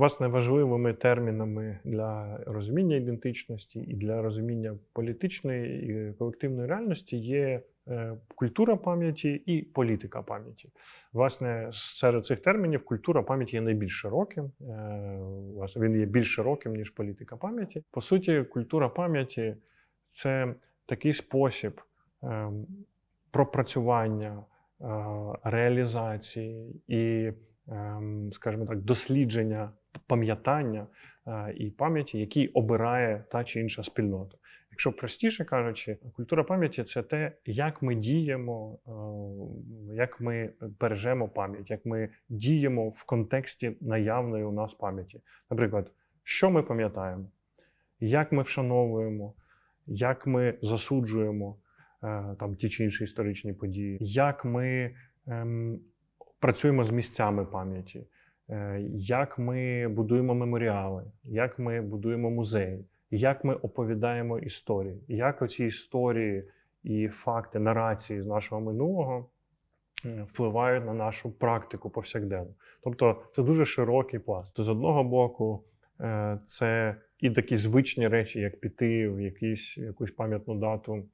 Власне, важливими термінами для розуміння ідентичності і для розуміння політичної і колективної реальності є е, культура пам'яті і політика пам'яті. Власне, серед цих термінів культура пам'яті є найбільш широким. е, Власне, він є більш широким, ніж політика пам'яті. По суті, культура пам'яті це такий спосіб е, пропрацювання, реалізації і, ем, скажімо так, дослідження пам'ятання е, і пам'яті, який обирає та чи інша спільнота. Якщо простіше кажучи, культура пам'яті це те, як ми діємо, е, як ми бережемо пам'ять, як ми діємо в контексті наявної у нас пам'яті. Наприклад, що ми пам'ятаємо, як ми вшановуємо, як ми засуджуємо е, там ті чи інші історичні події, як ми ем, працюємо з місцями пам'яті, е, як ми будуємо меморіали, як ми будуємо музеї, як ми оповідаємо історії, як оці історії і факти, нарації з нашого минулого е, впливають на нашу практику повсякденну. Тобто це дуже широкий пласт. То з одного боку, е, це і такі звичні речі, як піти в якийсь, якусь пам'ятну дату,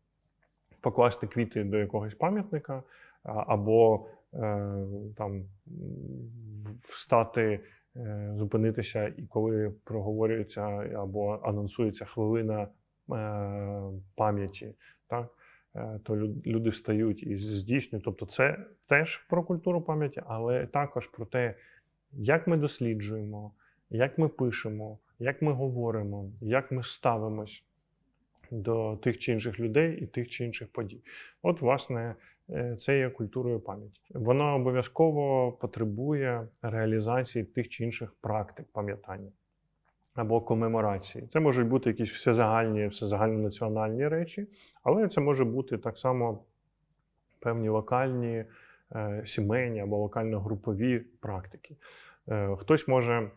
покласти квіти до якогось пам'ятника, або е, там встати, е, зупинитися, і коли проговорюється або анонсується хвилина е, пам'яті, так? е, то люди встають і здійснюють. Тобто, це теж про культуру пам'яті, але також про те, як ми досліджуємо, як ми пишемо, як ми говоримо, як ми ставимось до тих чи інших людей і тих чи інших подій. От, власне, е, це є культурою пам'яті. Вона обов'язково потребує реалізації тих чи інших практик пам'ятання або комеморації. Це можуть бути якісь всезагальні, всезагальнонаціональні речі, але це може бути так само певні локальні, е, сімейні або локально-групові практики. Е, Хтось може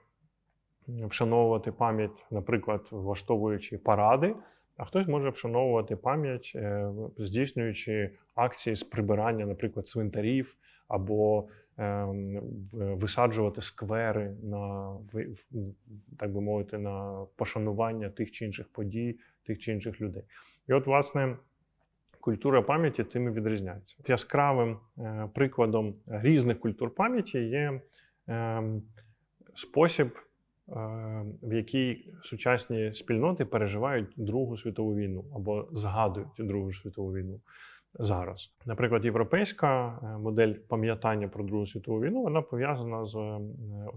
вшановувати пам'ять, наприклад, влаштовуючи паради, а хтось може вшановувати пам'ять, е, здійснюючи акції з прибирання, наприклад, цвинтарів, або ем, висаджувати сквери на так би мовити, на пошанування тих чи інших подій, тих чи інших людей. І от, власне, культура пам'яті тим і відрізняється. Яскравим е, прикладом різних культур пам'яті є ем, спосіб, в якій сучасні спільноти переживають Другу світову війну або згадують Другу світову війну зараз. Наприклад, європейська е, модель пам'ятання про Другу світову війну вона пов'язана з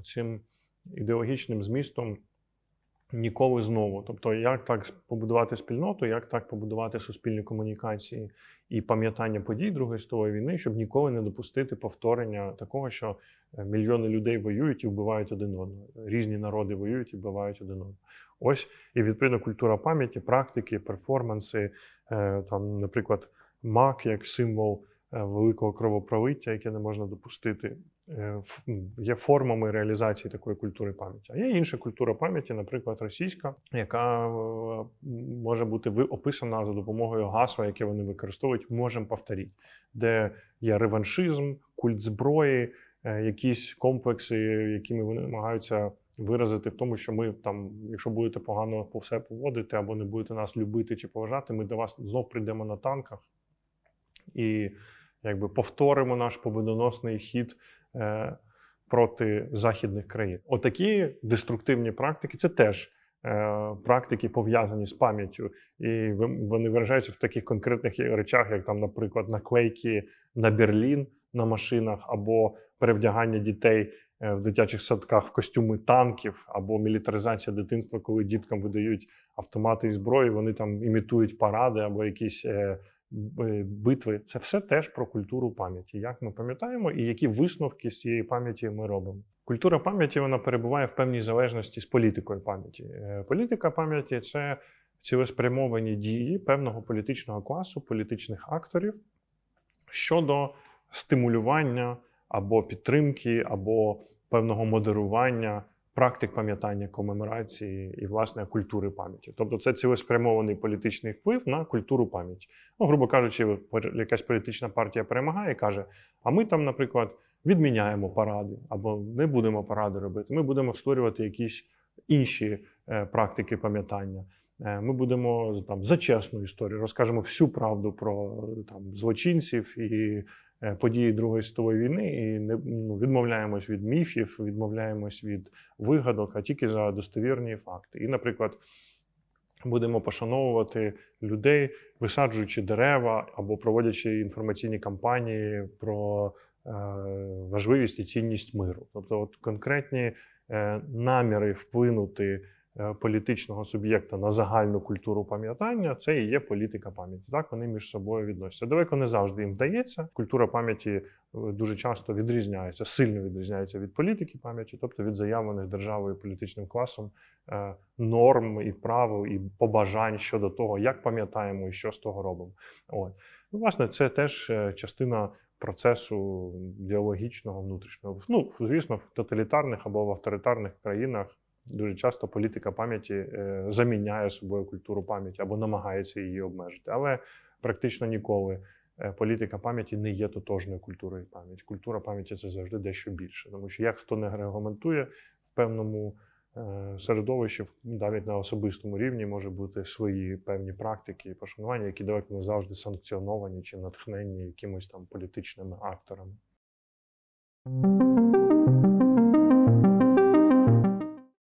цим ідеологічним змістом ніколи знову. Тобто, як так побудувати спільноту, як так побудувати суспільні комунікації і пам'ятання подій Другої світової війни, щоб ніколи не допустити повторення такого, що е, мільйони людей воюють і вбивають один одного. Різні народи воюють і вбивають один одного. Ось і відповідно культура пам'яті, практики, перформанси, е, там, наприклад, мак як символ великого кровопролиття, яке не можна допустити, е, є формами реалізації такої культури пам'яті. А є інша культура пам'яті, наприклад, російська, яка е, може бути описана за допомогою гасла, яке вони використовують, можемо повторити, де є реваншизм, культ зброї, е, якісь комплекси, якими вони намагаються виразити в тому, що ми там, якщо будете погано по все поводити або не будете нас любити чи поважати, ми до вас знов прийдемо на танках і якби повторимо наш победоносний хід е, проти західних країн. Отакі деструктивні практики це теж е, практики пов'язані з пам'яттю, і вони виражаються в таких конкретних речах, як там, наприклад, наклейки на Берлін на машинах, або перевдягання дітей е, в дитячих садках в костюми танків, або мілітаризація дитинства, коли діткам видають автомати і зброю, вони там імітують паради або якісь. е, битви, це все теж про культуру пам'яті. Як ми пам'ятаємо і які висновки з цієї пам'яті ми робимо. Культура пам'яті вона перебуває в певній залежності з політикою пам'яті. Е, Політика пам'яті це цілеспрямовані дії певного політичного класу, політичних акторів щодо стимулювання або підтримки, або певного модерування практик пам'ятання комеморації і, власне, культури пам'яті. Тобто це цілеспрямований політичний вплив на культуру пам'яті. Ну, грубо кажучи, якась політична партія перемагає і каже: а ми там, наприклад, відміняємо паради або не будемо паради робити. Ми будемо створювати якісь інші е, практики пам'ятання. Е, Ми будемо там за чесну історію, розкажемо всю правду про там злочинців і події Другої світової війни, і не ну, відмовляємось від міфів, відмовляємось від вигадок, а тільки за достовірні факти. І, наприклад, будемо пошановувати людей, висаджуючи дерева або проводячи інформаційні кампанії про е, важливість і цінність миру. Тобто, от конкретні е, наміри вплинути е, політичного суб'єкта на загальну культуру пам'ятання, це і є політика пам'яті. Так вони між собою відносяться. Далеко не завжди їм вдається. Культура пам'яті е, дуже часто відрізняється, сильно відрізняється від політики пам'яті, тобто від заявлених державою політичним класом е, норм і правил, і побажань щодо того, як пам'ятаємо і що з того робимо. От. Ну, власне, це теж е, частина процесу діалогічного внутрішнього. Ну, звісно, в тоталітарних або в авторитарних країнах дуже часто політика пам'яті е, заміняє собою культуру пам'яті або намагається її обмежити. Але практично ніколи е, політика пам'яті не є тотожною культурою пам'яті. Культура пам'яті це завжди дещо більше, тому що як хто не регламентує в певному е, середовищі, навіть на особистому рівні, може бути свої певні практики і пошанування, які далеко не завжди санкціоновані чи натхненні якимось там політичними акторами.